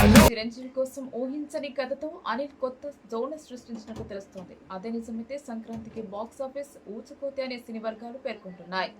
చిరంజీవి కోసం ఊహించని కథతో అనిల్ కొత్త జోన్ సృష్టించినట్టు తెలుస్తోంది. అదే నిజమైతే సంక్రాంతికి బాక్స్ ఆఫీస్ ఊచకోతే అనే సినీ వర్గాలు పేర్కొంటున్నాయి.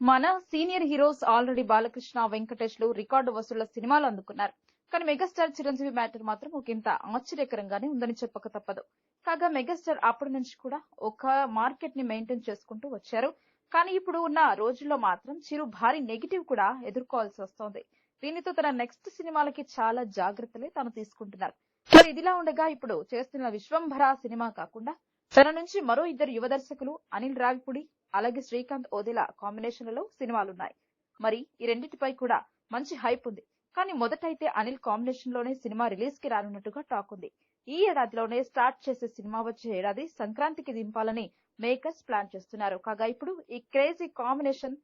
మన సీనియర్ హీరోస్ ఆల్రెడీ బాలకృష్ణ వెంకటేష్లు రికార్డు వసూళ్ళ సినిమాలు అందుకున్నారు. కానీ మెగాస్టార్ చిరంజీవి మ్యాటర్ మాత్రం ఒకంత ఆశ్చర్యకరంగానే ఉందని చెప్పక తప్పదు. కాగా మెగాస్టార్ అప్పటి నుంచి కూడా ఒక మార్కెట్ని మెయింటైన్ చేసుకుంటూ వచ్చారు. కానీ ఇప్పుడు ఉన్న రోజుల్లో మాత్రం చిరు భారీ నెగిటివ్ కూడా ఎదుర్కోవాల్సి వస్తోంది. దీనితో తన నెక్స్ట్ సినిమాలకి చాలా జాగ్రత్తలే తాను తీసుకుంటున్నారు. మరి ఇదిలా ఉండగా ఇప్పుడు చేస్తున్న విశ్వంభర సినిమా కాకుండా తన నుంచి మరో ఇద్దరు యువ దర్శకులు అనిల్ రావిపూడి అలాగే శ్రీకాంత్ ఓదెలా కాంబినేషన్లలో సినిమాలున్నాయి. మరి ఈ రెండింటిపై కూడా మంచి హైప్ ఉంది. కానీ మొదటైతే అనిల్ కాంబినేషన్లోనే సినిమా రిలీజ్కి రానున్నట్టుగా టాక్ ఉంది. ఈ ఏడాదిలోనే స్టార్ట్ చేసే సినిమా వచ్చే ఏడాది సంక్రాంతికి దింపాలని మేకర్స్ ప్లాన్ చేస్తున్నారు. కాగా ఇప్పుడు ఈ క్రేజీ కాంబినేషన్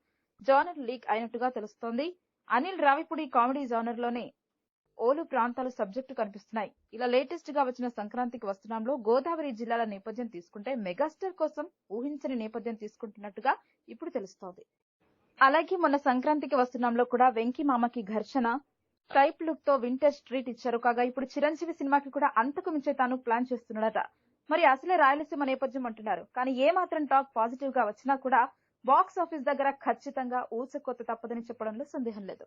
జానర్ లీక్ అయినట్టుగా తెలుస్తోంది. అనిల్ రావిపూడి కామెడీ జానర్లోనే ఓలు ప్రాంతాలు సబ్జెక్టు కనిపిస్తున్నాయి. ఇలా లేటెస్ట్గా వచ్చిన సంక్రాంతికి వస్తున్నాంలో గోదావరి జిల్లాల నేపథ్యం తీసుకుంటే మెగాస్టార్ కోసం ఊహించని నేపథ్యం తీసుకుంటున్నట్టుగా ఇప్పుడు తెలుస్తోంది. అలాగే మొన్న సంక్రాంతికి వస్తున్నాంలో కూడా వెంకీ మామకి ఘర్షణ టైప్ లుక్తో వింటర్ స్ట్రీట్ ఇచ్చారు. కాగా ఇప్పుడు చిరంజీవి సినిమాకి కూడా అంతకు మించే తాను ప్లాన్ చేస్తున్నాడట. మరి అసలే రాయలసీమ నేపథ్యం అంటున్నారు. కానీ ఏ మాత్రం టాక్ పాజిటివ్గా వచ్చినా కూడా బాక్స్ ఆఫీస్ దగ్గర ఖచ్చితంగా ఊసకొత్త తప్పదని చెప్పడంలో సందేహం లేదు.